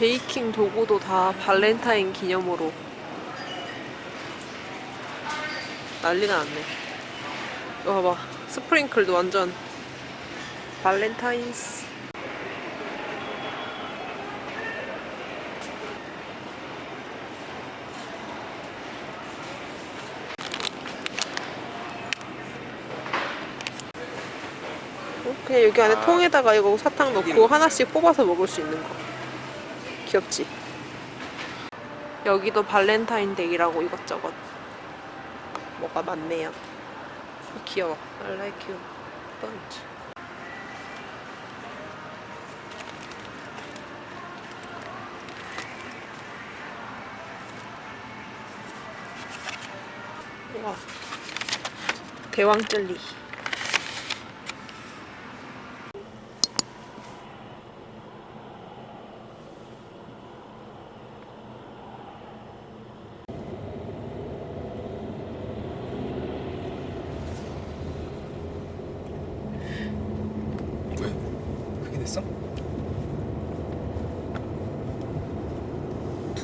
베이킹 도구도 다 발렌타인 기념으로 난리가 났네. 이거 봐봐. 스프링클도 완전 발렌타인스. 어, 그냥 여기 안에 아. 통에다가 이거 사탕 넣고 하나씩 뽑아서 먹을 수 있는 거. 귀엽지? 여기도 발렌타인데이라고 이것저것 뭐가 많네요. 어, 귀여워. I like you. bunch. 와. 대왕 젤리.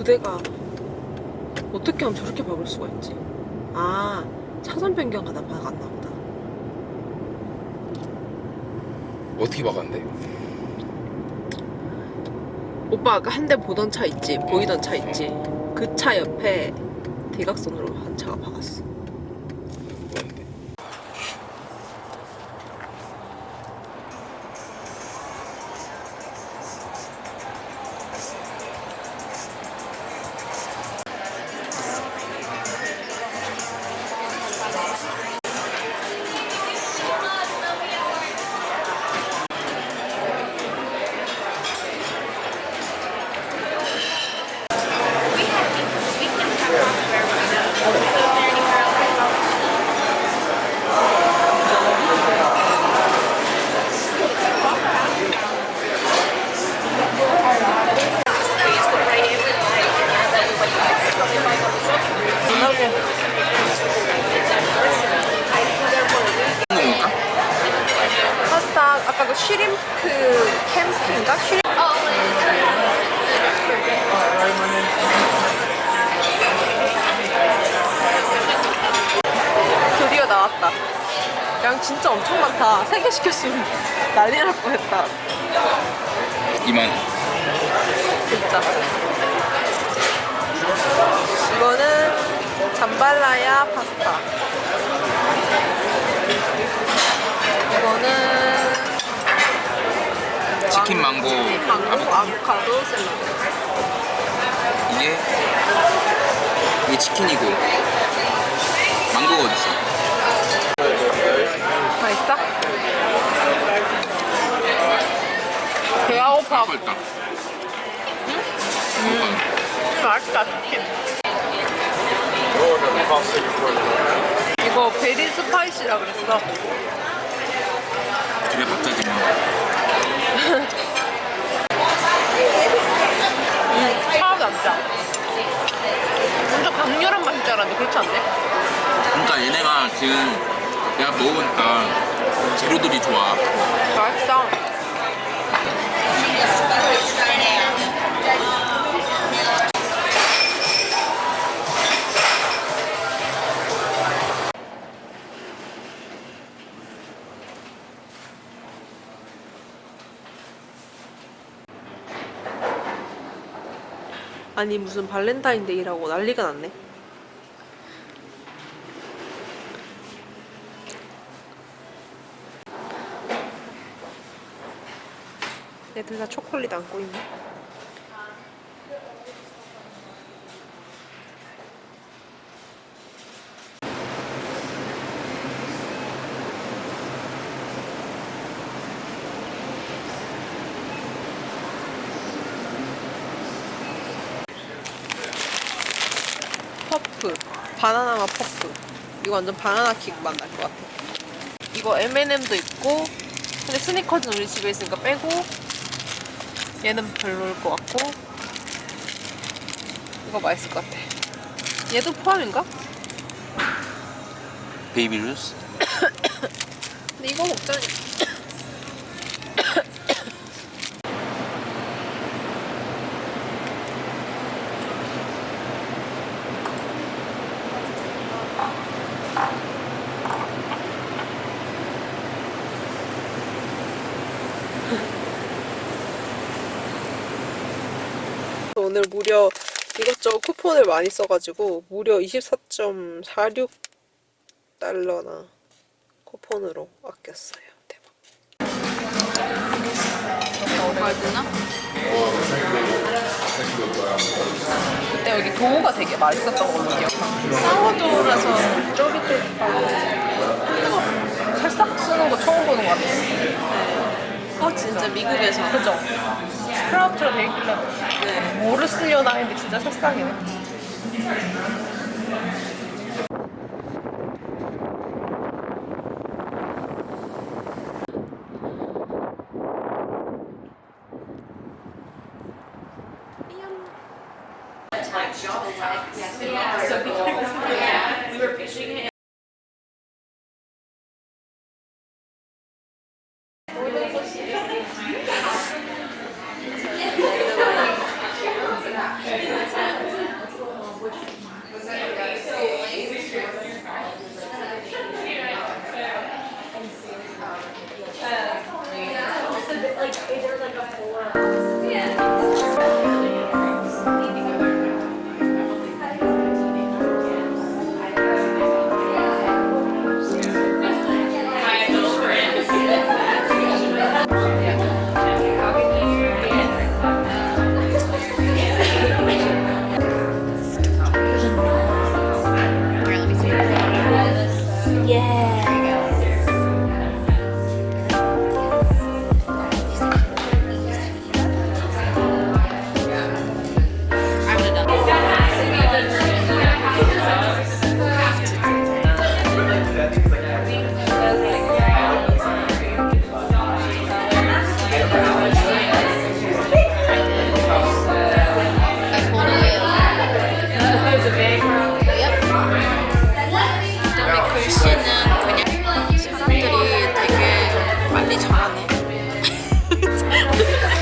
두 대가 어떻게 하면 저렇게 박을 수가 있지? 아 차선 변경하다 박았나 보다. 어떻게 박았는데? 오빠 아까 한 대 보던 차 있지? 보이던 차 있지? 그 차 옆에 대각선으로 한 차가 박았어. 아까 그 쉬림프 캠핑인가? 쉬림 드디어 나왔다. 양 진짜 엄청 많다. 세 개 시켰으면 난리 날 뻔했다. 2만 진짜. 이거는 잠발라야 파스타. 이거는 치킨 망고 망고 아보카도 샐러드. 이게 이게 치킨이고 망고가 어딨어? 맛있어? 배가 고파. 맛있다 맛있다 치킨. 이거 베리 스파이시라 그랬어. 그래 갑자기 음, 하나도 안 짜. 진짜 강렬한 맛인 줄 알았는데 그렇지 않네? 그러니까 얘네가 지금 내가 먹어보니까 재료들이 좋아 맛있다. 아니 무슨 발렌타인데이라고 난리가 났네. 애들 다 초콜릿 안고 있네. 퍼프 바나나 맛 퍼프. 이거 완전 바나나 킥 맛 날 것 같아. 이거 M&M도 있고 근데 스니커즈는 우리 집에 있으니까 빼고 얘는 별로일 것 같고 이거 맛있을 것 같아. 얘도 포함인가? 베이비 루스? 근데 이거 먹자니 오늘 무려 이것저것 쿠폰을 많이 써가지고 무려 24.46 달러나 쿠폰으로 아꼈어요. 대박. 먹어야 되나? 그때 여기 도우가 되게 맛있었던 걸로 기억나. 사워도우라서 쫄깃쫄깃하고 살짝 쓰는 거 처음 보는 것 같아. 어 진짜 미국에서 그죠? 스프라우트로 돼 있길래 네. 뭐를 쓰려나 했는데 진짜 새싹이네. 그다음에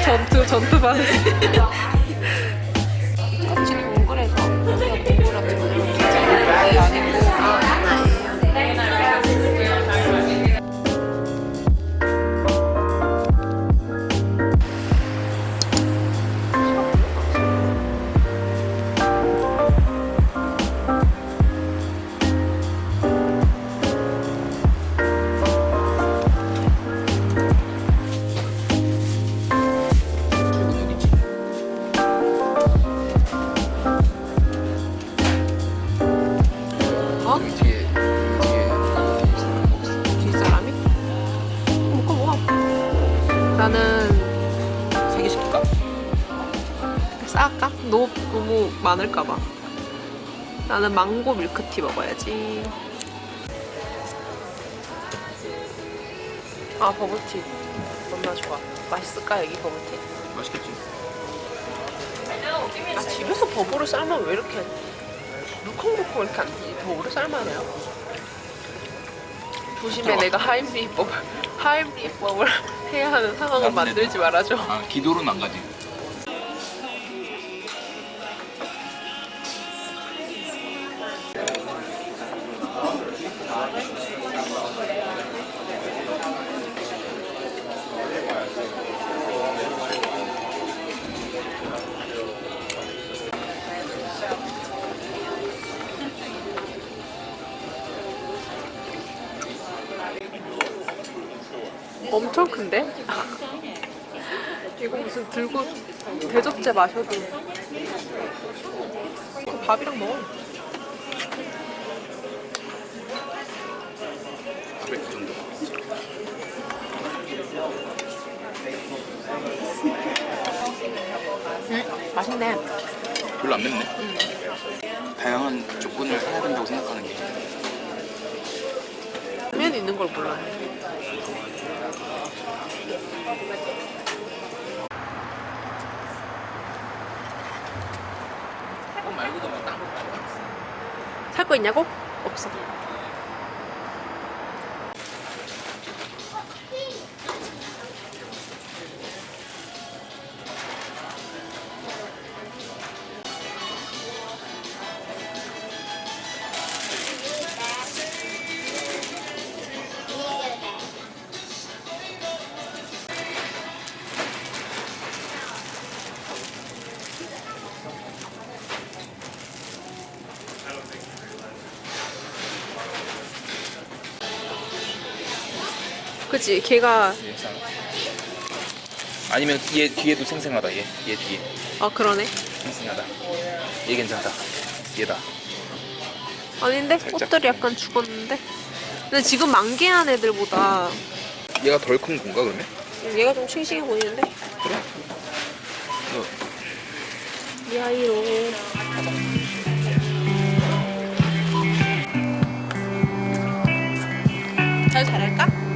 전투 전투 받 나는 세개 시킬까? 싸갈까? 너무 너무 많을까봐. 나는 망고 밀크티 먹어야지. 아 버블티 너무나 좋아. 맛있을까 여기 버블티? 맛있겠지. 아 집에서 버블을 삶으면 왜 이렇게 물컹물컹 이렇게 안 되지? 버블을 삶아야 돼요. 조심해 내가 하임리법을 하임리법을 해야 하는 상황을. 만들지 말아줘. 아 기도로는 안 가지. 엄청 큰데? 이거 무슨 들고 대접제 마셔도 이거 밥이랑 먹어. 그 정도. 응, 맛있네. 별로 안 맵네. 다양한 조건을 해야 된다고 생각하는 게 면 있는 걸 몰라. 그거 말고도 뭐딴 거. 살거 있냐고? 없어. 그치 걔가. 아니면 얘 뒤에도 생생하다. 얘, 얘 뒤에 아 그러네 생생하다. 얘 괜찮다. 얘다. 아닌데 살짝. 꽃들이 약간 죽었는데 근데 지금 만개한 애들보다 얘가 덜 큰 건가 그러면? 얘가 좀 싱싱해 보이는데 그래. 어, 미아이로 잘 자랄까?